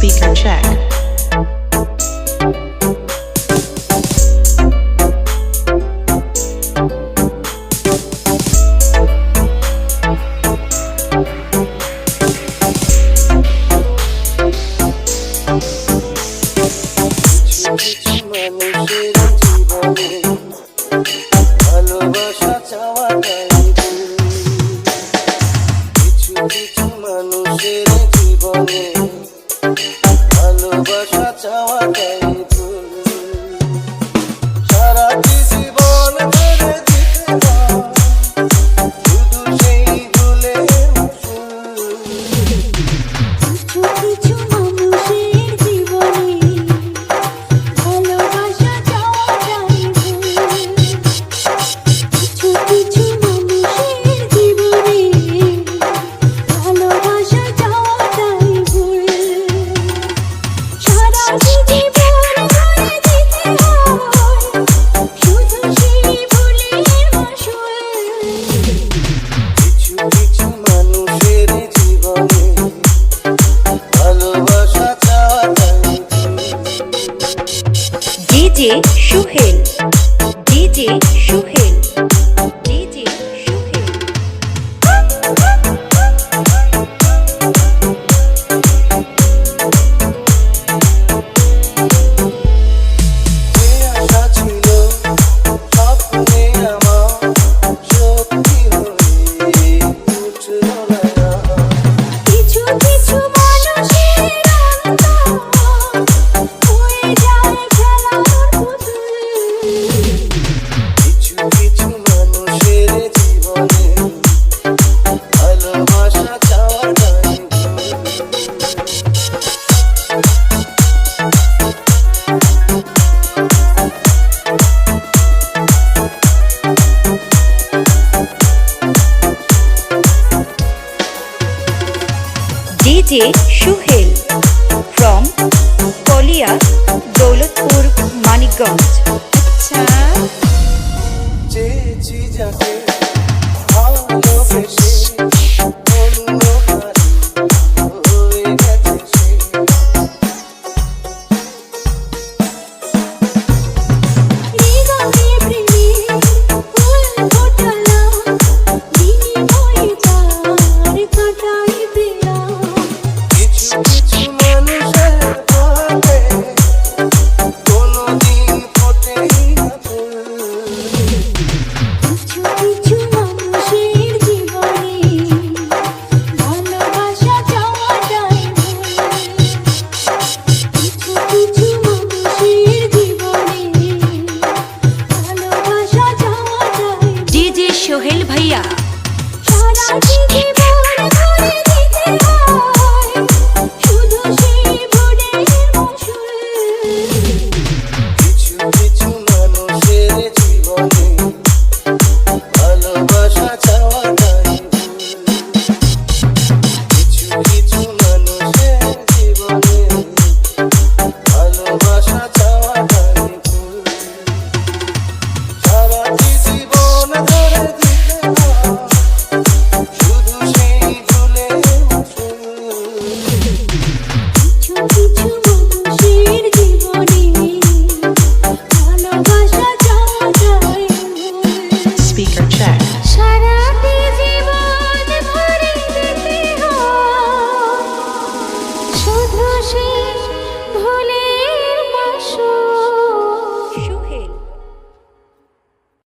Speaker check. ভালোবাসা চাওয়াটাই ভুল। DJ Suhel DJ Suhel DJ Suhel from Kaliya Daulatpur Manikganj. ঘুষি ভুলে